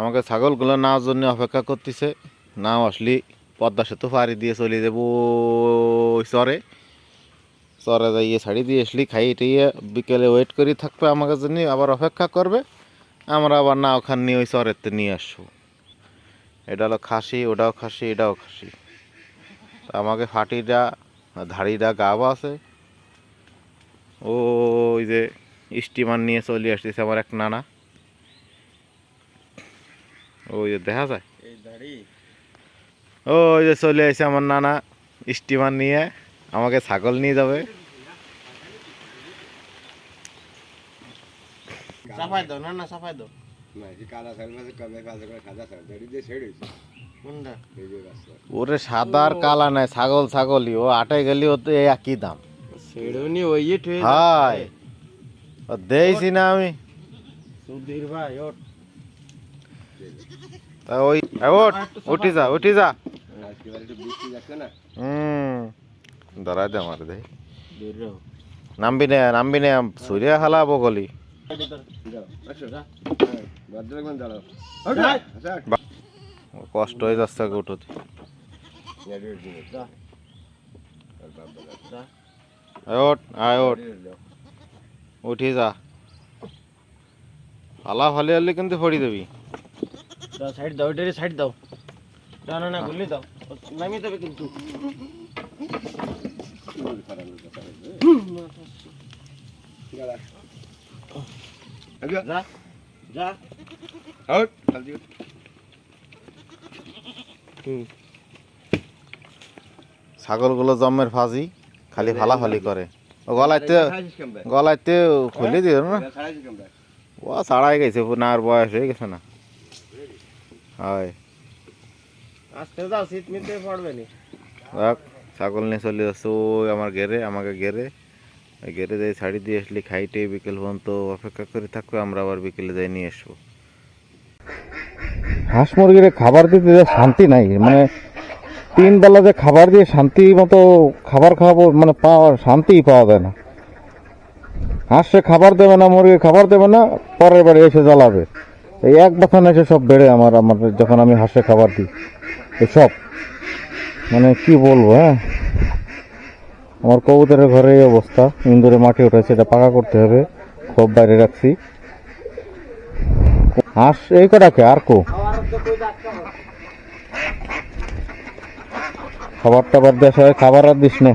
আমাকে ছাগলগুলো নেওয়ার জন্য অপেক্ষা করতেছে। নাও আসলি পদ্মা সেতু পাড়ি দিয়ে চলে যাব। চরে। চরে যাইয়ে ছাড়ি দিয়ে আসলি খাই টাইয়ে বিকেলে ওয়েট করে থাকবে আমাকে জন্য, আবার অপেক্ষা করবে। আমরা আবার না ওখানে নিয়ে ওই চরেতে নিয়ে আসব। এটা হলো খাসি, ওটাও খাসি, এটাও খাসি। আমাকে ফাটিটা, ধাড়িটা, গাব আছে। ও ওই যে স্টিমার নিয়ে চলে আসতেছে আমার এক নানা। ওই দেখা যায়। ওই যে চলে আসে আমার নানা স্টিমার নিয়ে আমাকে ছাগল নিয়ে যাবে। ওরে সাদা আর কালা নাই ছাগল ছাগলই ও আটে গেলি ও তো একই দাম। সেড়ুনি ওই হাই দেইছি না আমি। সুধীর ভাই ওর তা ওই ওঠ, উঠি যা উঠি যা। হুম দাঁড়াই দে আমার দেখ নামবি নে নামবি নে সুরিয়া হালাবো বগলি। কষ্ট হয়ে যাচ্ছে উঠোতে ওঠ উঠি যা। হালা ফালি হলে কিন্তু ফড়ি দেবি। দাও সাইড দাও এটারে সাইড দাও। ডানা না হ্যাঁ। গুলি দাও। দেবে কিন্তু। জমের ফাঁসি খালি ফালাফালি করে। গলাইতে গলাইতে খুলে হ্যাঁ? দিও না? ও ছাড়াই গেছে না আর বয়স হয়ে গেছে না। হয়। আস্তে যাও শীত মিতে পড়বে নি দেখ ছাগল নিয়ে চলে যাচ্ছে ওই আমার ঘেরে আমাকে ঘেরে। ঘেরে যাই শাড়ি দিয়ে আসলে খাইটে বিকেল পর্যন্ত অপেক্ষা করে থাকবে আমরা আবার বিকেলে যাই নিয়ে আসব। হাঁস মুরগির খাবার দিতে যে শান্তি নাই মানে তিন বেলা যে খাবার দিয়ে শান্তি মতো খাবার খাওয়াবো মানে পাওয়া শান্তিই পাওয়া যায় না। হাঁস সে খাবার দেবে না মুরগি খাবার দেবে না পরের বাড়ি এসে জ্বালাবে। এই এক বছর এসে সব বেড়ে আমার আমার যখন আমি হাঁসে খাবার দিই সব। মানে কি বলব হ্যাঁ? আমার কবুতরের ঘরে এই অবস্থা। ইন্দুরে মাটি উঠেছে, এটা পাকা করতে হবে খুব বাইরে রাখছি। হাঁস, এই কটাকে আর কো? খাবার টাবার দেশ হয়, খাবার আর দিস না।